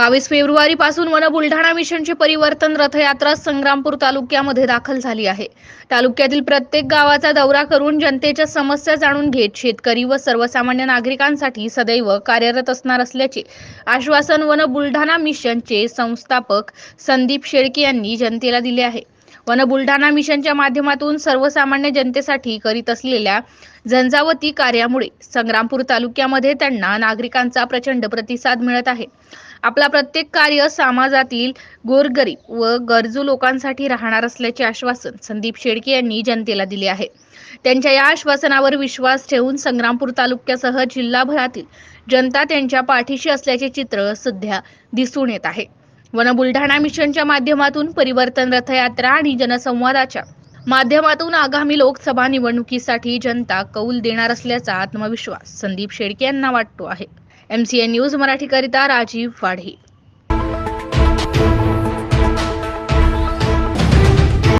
बावीस फेब्रुवारी पासून वन बुलढाणा मिशनची परिवर्तन रथयात्रा संग्रामपूर तालुक्यामध्ये दाखल झाली आहे. तालुक्यातील प्रत्येक गावाचा दौरा करून जनतेच्या समस्या जाणून घेत शेतकरी व सर्वसामान्य नागरिकांसाठी सदैव कार्यरत असणार असल्याचे आश्वासन वन बुलढाणा मिशनचे संस्थापक संदीप शेळके यांनी जनतेला दिले आहे. वन बुलढाणा मिशनच्या माध्यमातून सर्वसामान्य जनतेसाठी करीत असलेल्या झंझावती कार्यामुळे संग्रामपूर तालुक्यामध्ये त्यांना नागरिकांचा प्रचंड प्रतिसाद मिळत आहे. आपला प्रत्येक कार्य समाजातील गोरगरीब व गरजू लोकांसाठी राहणार असल्याचे आश्वासन संदीप शेडके यांनी जनतेला दिले आहे. त्यांच्या या आश्वासनावर विश्वास ठेवून संग्रामपूर तालुक्यासह जिल्हाभरातील जनता त्यांच्या पाठीशी असल्याचे चित्र सध्या दिसून येत आहे. वन बुलढाणा मिशनच्या माध्यमातून परिवर्तन रथयात्रा आणि जनसंवादाच्या माध्यमातून आगामी लोकसभा निवडणुकीसाठी जनता कौल देणार असल्याचा आत्मविश्वास संदीप शेडके यांना वाटतो आहे. एमसीएन न्यूज मराठीकरिता राजीव वाढे.